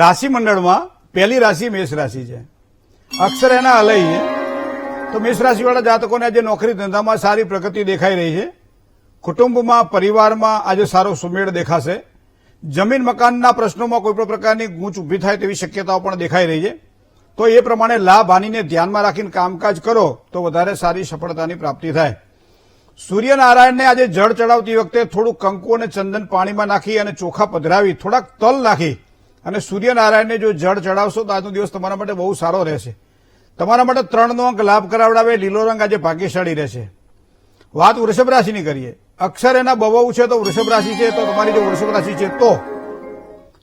રાશિ મંડળમાં પહેલી રાશિ મેષ રાશિ છે. અક્ષર એના અલય. તો મેષ રાશિવાળા જાતકોને આજે નોકરી ધંધામાં સારી પ્રગતિ દેખાઈ રહી છે. કુટુંબમાં, પરિવારમાં આજે સારો સુમેળ દેખાશે. જમીન મકાનના પ્રશ્નોમાં કોઈપણ પ્રકારની ગૂંચ ઊભી થાય તેવી શક્યતાઓ પણ દેખાઈ રહી છે. તો એ પ્રમાણે લાભ હાનિને ધ્યાનમાં રાખીને કામકાજ કરો તો વધારે સારી સફળતાની પ્રાપ્તિ થાય. સૂર્યનારાયણને આજે જળ ચડાવતી વખતે થોડું કંકુ અને ચંદન પાણીમાં નાખી અને ચોખા પધરાવી થોડાક તલ નાખી અને સૂર્યનારાયણને જો જળ ચડાવશો તો આજનો દિવસ તમારા માટે બહુ સારો રહેશે. તમારા માટે ત્રણનો અંક લાભ કરાવડાવે લીલો રંગ આજે ભાગ્યશાળી રહેશે. વાત વૃષભ રાશિની કરીએ. અક્ષર એના બહુ છે તો વૃષભ રાશિ છે, તો તમારી જો વૃષભ રાશિ છે તો?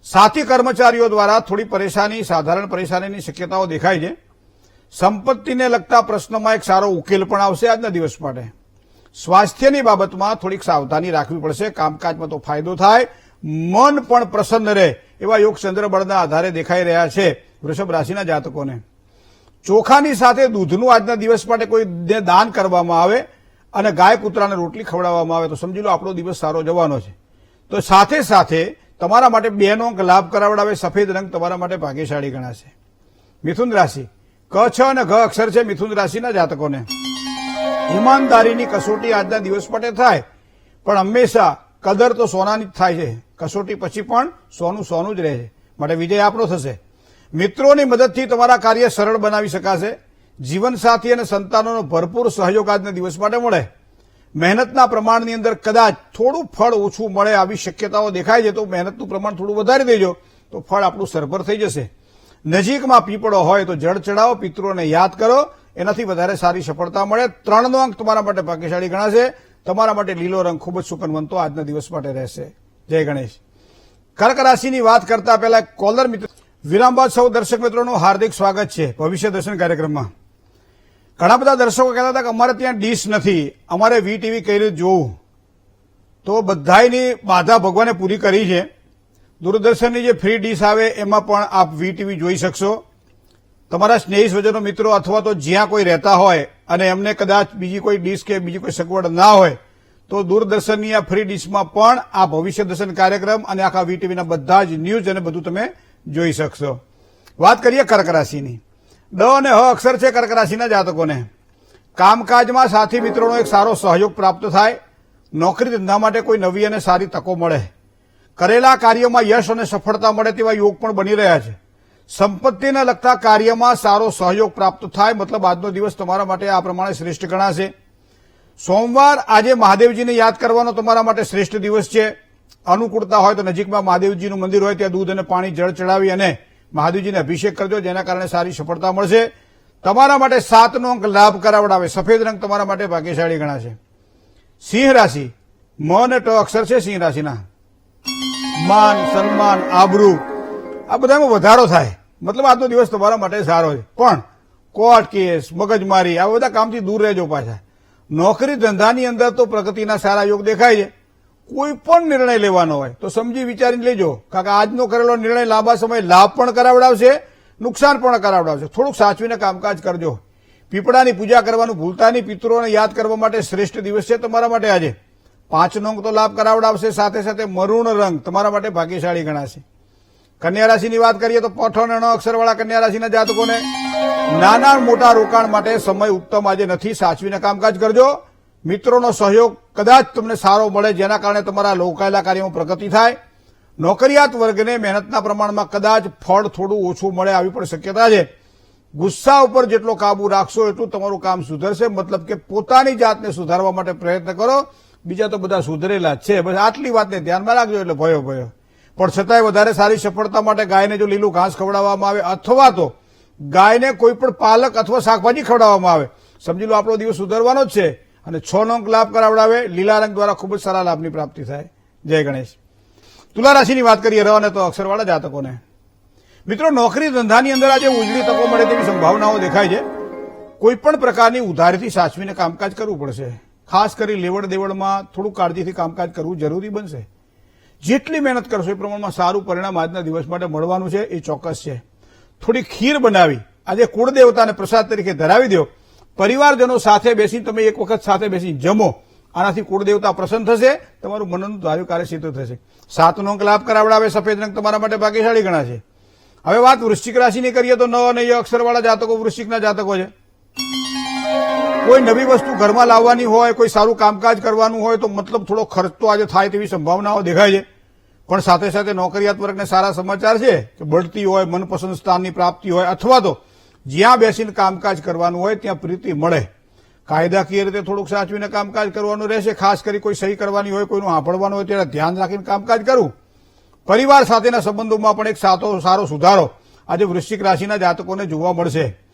સાથી કર્મચારીઓ દ્વારા થોડી પરેશાની, સાધારણ પરેશાનીની શક્યતાઓ દેખાય છે. સંપત્તિને લગતા પ્રશ્નોમાં એક સારો ઉકેલ પણ આવશે આજના દિવસ માટે. સ્વાસ્થ્યની બાબતમાં થોડીક સાવધાની રાખવી પડશે. કામકાજમાં તો ફાયદો થાય. મન પણ પ્રસન્ન રહે એવા યોગ ચંદ્રબળના આધારે દેખાઈ રહ્યા છે વૃષભ રાશિના જાતકોને. ચોખાની સાથે દૂધનું આજના દિવસ માટે કોઈને દાન કરવામાં આવે અને ગાય કૂતરાને રોટલી ખવડાવવામાં આવે તો સમજી લો આપણો દિવસ સારો જવાનો છે. તો સાથે સાથે તમારા માટે બેનો અંક લાભ કરાવડાવે, સફેદ રંગ તમારા માટે ભાગ્યશાળી ગણાશે. મિથુન રાશિ. ક, છ અને ઘ અક્ષર છે મિથુન રાશિના જાતકોને. ઈમાનદારીની કસોટી આજના દિવસ માટે થાય. પણ હંમેશા કદર તો સોનાની જ થાય છે. કસોટી પછી પણ સોનું સોનું જ રહે છે. માટે વિજય આપણો થશે. મિત્રોની મદદથી તમારા કાર્ય સરળ બનાવી શકાશે. જીવનસાથી અને સંતાનોનો ભરપૂર સહયોગ આજના દિવસ માટે મળે. મહેનતના પ્રમાણની અંદર કદાચ થોડું ફળ ઓછું મળે આવી શક્યતાઓ દેખાય છે, તો મહેનતનું પ્રમાણ થોડું વધારી દેજો, તો ફળ આપણું સરભર થઈ જશે. નજીકમાં પીપળો હોય તો જળ ચડાવો, પિતૃઓને યાદ કરો. એનાથી વધારે સારી સફળતા મળે. ત્રણનો અંક તમારા માટે ભાગ્યશાળી ગણાશે. તમારા માટે લીલો રંગ ખૂબ જ સુકનવંતો આજના દિવસ માટે રહેશે. જય ગણેશ. કર્ક રાશિની વાત કરતા પહેલા કોલર મિત્ર વિરામ બાદ સૌ દર્શક મિત્રોનું હાર્દિક સ્વાગત છે ભવિષ્ય દર્શન કાર્યક્રમમાં. ઘણા બધા દર્શકો કહેતા હતા કે અમારે ત્યાં ડીશ નથી, અમારે વી ટીવી કઈ રીતે જોવું. તો બધાયની બાધા ભગવાને પૂરી કરી છે. દૂરદર્શનની જે ફ્રી ડીશ આવે એમાં પણ આપ વી ટીવી જોઈ શકશો. તમારા સ્નેહી સ્વજનો મિત્રો અથવા તો જ્યાં કોઈ રહેતા હોય અને એમને કદાચ બીજી કોઈ ડીશ કે બીજી કોઈ સગવડ ના હોય, તો દૂરદર્શનની આ ફ્રી ડીશમાં પણ આ ભવિષ્ય દર્શન કાર્યક્રમ અને આખા વીટીવીના બધા જ ન્યૂઝ અને બધું તમે જોઈ શકશો. વાત કરીએ કર્ક રાશિની. ડ અને હ અક્ષર છે કર્ક રાશિના જાતકોને. કામકાજમાં સાથી મિત્રોનો એક સારો સહયોગ પ્રાપ્ત થાય. નોકરી ધંધા માટે કોઈ નવી અને સારી તકો મળે. કરેલા કાર્યોમાં યશ અને સફળતા મળે તેવા યોગ પણ બની રહ્યા છે. સંપત્તિને લગતા કાર્યમાં સારો સહયોગ પ્રાપ્ત થાય, મતલબ આજનો દિવસ તમારા માટે આ પ્રમાણે શ્રેષ્ઠ ગણાશે. સોમવાર આજે મહાદેવજીને યાદ કરવાનો તમારા માટે શ્રેષ્ઠ દિવસ છે. અનુકૂળતા હોય તો નજીકમાં મહાદેવજીનું મંદિર હોય, ત્યાં દૂધ અને પાણી જળ ચડાવી અને મહાદેવજીને અભિષેક કરજો જેના કારણે સારી સફળતા મળશે. તમારા માટે સાતનો અંક લાભ કરાવડાવે. સફેદ રંગ તમારા માટે ભાગ્યશાળી ગણાશે. સિંહ રાશિ. મ અને ટ અક્ષર છે સિંહ રાશિના. માન, સન્માન, આબરૂ. આ બધામાં વધારો થાય. મતલબ આજનો દિવસ તમારા માટે સારો છે. પણ કોર્ટ કેસ, મગજમારી, આ બધા કામથી દૂર રહેજો પાછા. નોકરી ધંધાની અંદર તો પ્રગતિના સારા યોગ દેખાય છે. કોઈ પણ નિર્ણય લેવાનો હોય તો સમજી વિચારીને લેજો. કારણ કે આજનો કરેલો નિર્ણય લાંબા સમય લાભ પણ કરાવડાવશે, નુકસાન પણ કરાવડાવશે. થોડુંક સાચવીને કામકાજ કરજો. પીપળાની પૂજા કરવાનું ભૂલતા નહીં, પિતૃઓને યાદ કરવા માટે શ્રેષ્ઠ દિવસ છે તમારા માટે આજે. પાંચનો અંક તો લાભ કરાવડાવશે, સાથે સાથે મરૂણ રંગ તમારા માટે ભાગ્યશાળી ગણાશે. કન્યા રાશિની વાત કરીએ તો પઠ અને ણ અક્ષરવાળા કન્યા રાશિના જાતકોને નાના મોટા રોકાણ માટે સમય ઉત્તમ આજે નથી. સાચવીને કામકાજ કરજો. મિત્રોનો સહયોગ કદાચ તમને સારો મળે, જેના કારણે તમારા લોકાયેલા કાર્યમાં પ્રગતિ થાય. નોકરિયાત વર્ગને મહેનતના પ્રમાણમાં કદાચ ફળ થોડું ઓછું મળે આવી પણ શક્યતા છે. ગુસ્સા ઉપર જેટલો કાબુ રાખશો એટલું તમારું કામ સુધરશે. મતલબ કે પોતાની જાતને સુધારવા માટે પ્રયત્ન કરો. બીજા તો બધા સુધરેલા જ છે. બસ આટલી વાતને ધ્યાનમાં રાખજો એટલે ભયો ભયો. પણ છતાંય વધારે સારી સફળતા માટે ગાયને જો લીલું ઘાસ ખવડાવવામાં આવે, અથવા તો ગાયને કોઈ પણ પાલક અથવા શાકભાજી ખવડાવવામાં આવે, સમજી લો આપણો દિવસ સુધરવાનો જ છે, અને છ નો લાભ કરાવડાવે, લીલા રંગ દ્વારા ખૂબ જ સારા લાભની પ્રાપ્તિ થાય. જય ગણેશ. તુલા રાશિની વાત કરીએ, રહો અને તો અક્ષરવાળા જાતકોને. મિત્રો, નોકરી ધંધાની અંદર આજે ઉજળી તકો મળે તેવી સંભાવનાઓ દેખાય છે. કોઈ પણ પ્રકારની ઉધારીથી સાચવીને કામકાજ કરવું પડશે. ખાસ કરી લેવડ દેવડમાં થોડું કાળજીથી કામકાજ કરવું જરૂરી બનશે. જેટલી મહેનત કરશો એ પ્રમાણમાં સારું પરિણામ આજના દિવસ માટે મળવાનું છે, એ ચોક્કસ છે. થોડી ખીર બનાવી, આજે કુળદેવતાને પ્રસાદ તરીકે ધરાવી દો. પરિવારજનો સાથે બેસી તમે એક વખત સાથે બેસી જમો. આનાથી કુળદેવતા પ્રસન્ન થશે, તમારું મનનું ધાર્યું કાર્ય સિદ્ધ થશે. સાતનો અંક લાભ કરાવડાવે, સફેદ રંગ તમારા માટે ભાગ્યશાળી ગણાશે. હવે વાત વૃશ્ચિક રાશિની કરીએ તો ન અને અક્ષરવાળા જાતકો વૃશ્ચિકના જાતકો છે. કોઈ નવી વસ્તુ ઘરમાં લાવવાની હોય, કોઈ સારું કામકાજ કરવાનું હોય, તો મતલબ થોડો ખર્ચ તો આજે થાય તેવી સંભાવનાઓ દેખાય છે. પણ સાથે સાથે નોકરિયાત વર્ગને સારા સમાચાર છે કે બઢતી હોય, મનપસંદ સ્થાનની પ્રાપ્તિ હોય, અથવા તો જ્યાં બેસીને કામકાજ કરવાનું હોય, ત્યાં પ્રીતિ મળે. કાયદાકીય રીતે થોડુંક સાચવીને કામકાજ કરવાનું રહેશે, ખાસ કરી કોઈ સહી કરવાની હોય, કોઈનું સાંભળવાનું હોય ત્યારે ધ્યાન રાખીને કામકાજ કરવું. પરિવાર સાથેના સંબંધોમાં પણ એક સાતો સારો સુધારો આજે વૃશ્ચિક રાશિના જાતકોને જોવા મળશે.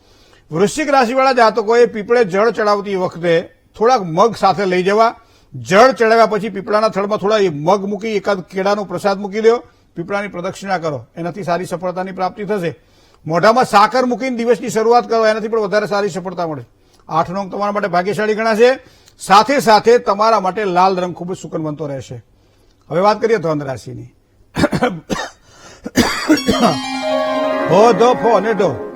વૃશ્ચિક રાશિવાળા જાતકોએ પીપળે જળ ચડાવતી વખતે થોડાક મગ સાથે લઈ જવા જળ ચડાવ્યા પછી પીપળાના થડમાં થોડા મગ મૂકી એકાદ કેળાનો પ્રસાદ મૂકી દો પીપળાની પ્રદક્ષિણા કરો એનાથી સારી સફળતાની પ્રાપ્તિ થશે મોઢામાં સાકર મૂકીને દિવસની શરૂઆત કરો એનાથી પણ વધારે સારી સફળતા મળે આઠ નોંગ તમારા માટે ભાગ્યશાળી ગણાશે સાથે સાથે તમારા માટે લાલ રંગ ખૂબ જ સુકન બનતો રહેશે હવે વાત કરીએ ધન રાશિની હો ધ ફો અને ઢો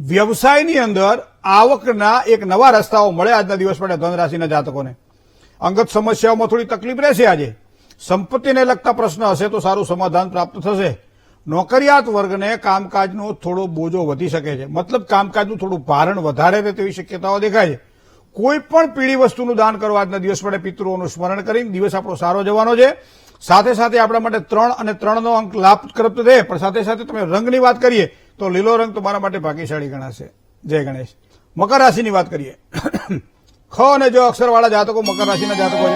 વ્યવસાયની અંદર આવકના એક નવા રસ્તાઓ મળે આજના દિવસ માટે ધન રાશિના જાતકોને. અંગત સમસ્યાઓમાં થોડી તકલીફ રહેશે આજે. સંપત્તિને લગતા પ્રશ્ન હશે તો સારું સમાધાન પ્રાપ્ત થશે. નોકરિયાત વર્ગને કામકાજનો થોડો બોજો વધી શકે છે. મતલબ કામકાજનું થોડું ભારણ વધારે રહે તેવી શક્યતાઓ દેખાય છે. કોઈ પણ પીળી વસ્તુનું દાન કરવા આજના દિવસ માટે પિતૃઓનું સ્મરણ કરીને દિવસ આપણો સારો જવાનો છે. સાથે સાથે આપણા માટે ત્રણ અને ત્રણનો અંક લાભ કરતો રહે. પણ સાથે સાથે તમે રંગની વાત કરીએ તો લીલો રંગ તો મારા માટે ભાગ્યશાળી ગણાશે. જય ગણેશ. મકર રાશિની વાત કરીએ. ખ અને જો અક્ષરવાળા જાતકો મકર રાશિના જાતકો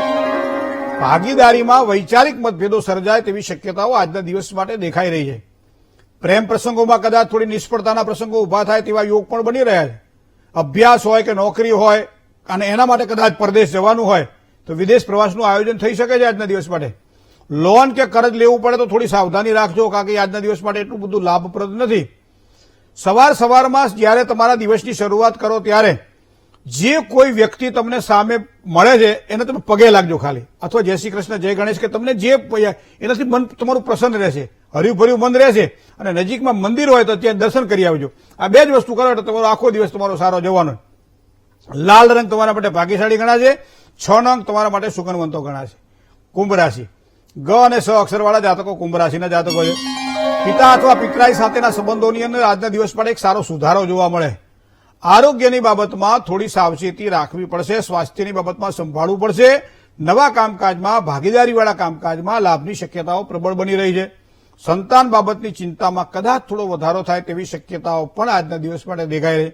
ભાગીદારીમાં વૈચારિક મતભેદો સર્જાય તેવી શક્યતાઓ આજના દિવસ માટે દેખાઈ રહી છે. પ્રેમ પ્રસંગોમાં કદાચ થોડી નિષ્ફળતાના પ્રસંગો ઊભા થાય તેવા યોગ પણ બની રહ્યા છે. અભ્યાસ હોય કે નોકરી હોય, અને એના માટે કદાચ પરદેશ જવાનું હોય, તો વિદેશ પ્રવાસનું આયોજન થઈ શકે છે આજના દિવસ માટે. લોન કે કરજ લેવું પડે તો થોડી સાવધાની રાખજો, કારણ કે આજના દિવસ માટે એટલું બધું લાભપ્રદ નથી. સવાર સવારમાં જ્યારે તમારા દિવસની શરૂઆત કરો ત્યારે જે કોઈ વ્યક્તિ તમને સામે મળે છે, એને તમે પગે લાગજો ખાલી. અથવા જય શ્રી કૃષ્ણ, જય ગણેશ, કે તમને જે એનાથી મન તમારું પ્રસન્ન રહેશે. હર્યુંભર્યું મન રહેશે. અને નજીકમાં મંદિર હોય તો ત્યાં દર્શન કરી આવજો. આ બે જ વસ્તુ કરો એટલે તમારો આખો દિવસ તમારો સારો જવાનો લાલ રંગ તમારા માટે ભાગ્યશાળી ગણાશે. છ નંગ તમારા માટે સુગંધવંતો ગણાશે. કુંભ રાશિ. ગ અને સ અક્ષરવાળા જાતકો કુંભ રાશિના જાતકો છે. પિતા અથવા પિતરાઈ સાથેના સંબંધોની અંદર આજના દિવસ પણ એક સારો સુધારો જોવા મળે. આરોગ્યની બાબતમાં થોડી સાવચેતી રાખવી પડશે, સ્વાસ્થ્યની બાબતમાં સંભાળવું પડશે. નવા કામકાજમાં, ભાગીદારીવાળા કામકાજમાં લાભની શક્યતાઓ પ્રબળ બની રહી છે. સંતાન બાબતની ચિંતામાં કદાચ થોડો વધારો થાય તેવી શક્યતાઓ પણ આજના દિવસ માટે દેખાય રહી.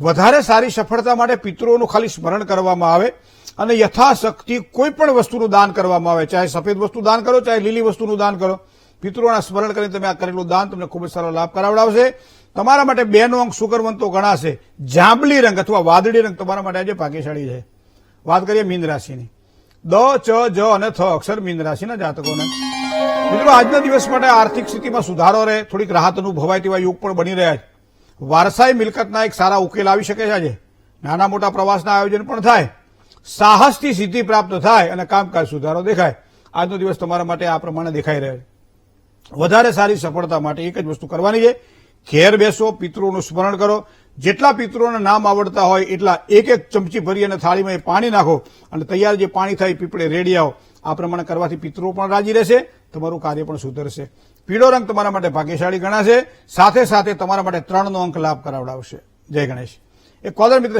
વધારે સારી સફળતા માટે પિતૃઓનું ખાલી સ્મરણ કરવામાં આવે. અને યથાશક્તિ કોઈ પણ વસ્તુનું દાન કરવામાં આવે, ચાહે સફેદ વસ્તુ દાન કરો, ચાહે લીલી વસ્તુનું દાન કરો. પિતૃઓના સ્મરણ કરીને તમે આ કરેલું દાન તમને ખૂબ જ સારો લાભ કરાવડાવશે. તમારા માટે બેનો અંક સુકરવંતો ગણાશે. જાંબલી રંગ અથવા વાદળી રંગ તમારા માટે આજે ભાગ્યશાળી છે. વાત કરીએ મીન રાશિની. દ, ચ, જ અને થ અક્ષર મીન રાશિના જાતકોને. મિત્રો, આજના દિવસ માટે આર્થિક સ્થિતિમાં સુધારો રહે, થોડીક રાહત અનુભવાય તેવા યુગ પણ બની રહ્યા છે. વારસાઈ મિલકતના એક સારા ઉકેલ આવી શકે છે આજે. નાના મોટા પ્રવાસના આયોજન પણ થાય. સાહસથી સિદ્ધિ પ્રાપ્ત થાય અને કામકાજ સુધારો દેખાય. આજનો દિવસ તમારા માટે આ પ્રમાણે દેખાઈ રહ્યો છે. વધારે સારી સફળતા માટે એક જ વસ્તુ કરવાની છે. ઘેર બેસો પિતૃઓનું સ્મરણ કરો. જેટલા પિતૃઓના નામ આવડતા હોય, એટલા એક એક ચમચી ભરી અને થાળીમાં એ પાણી નાખો. અને તૈયાર જે પાણી થાય, પીપળે રેડી આવો. આ પ્રમાણે કરવાથી પિતૃઓ પણ રાજી રહેશે, તમારું કાર્ય પણ સુધરશે. પીળો રંગ તમારા માટે ભાગ્યશાળી ગણાશે. સાથે સાથે તમારા માટે ત્રણનો અંક લાભ કરાવડાવશે. જય ગણેશ. એ કોલર મિત્ર